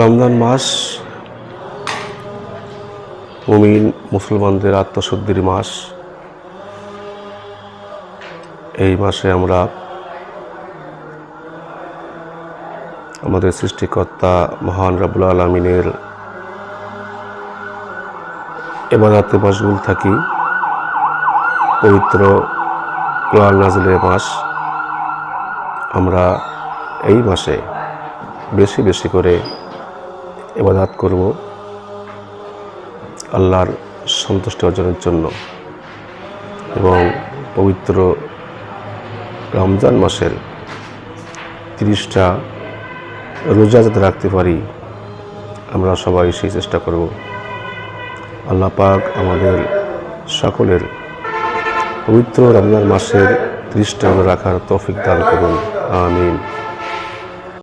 রমজান মাস মুমিন মুসলমানদের আত্মশুদ্ধির মাস। এই মাসে আমরা আমাদের সৃষ্টিকর্তা মহান রাবুল আলমিনের এবাদাতে মশগুল থাকি। পবিত্র কোরআন নাজিলের মাস। আমরা এই মাসে বেশি বেশি করে এবাদাত করব আল্লাহর সন্তুষ্টি অর্জনের জন্য এবং পবিত্র রমজান মাসের তিরিশটা রোজা যাতে রাখতে পারি, আমরা সবাই সেই চেষ্টা করব। আল্লাহ পাক আমাদের সকলের পবিত্র রমজান মাসের তিরিশটা রাখার তৌফিক দান করুন। আমিন।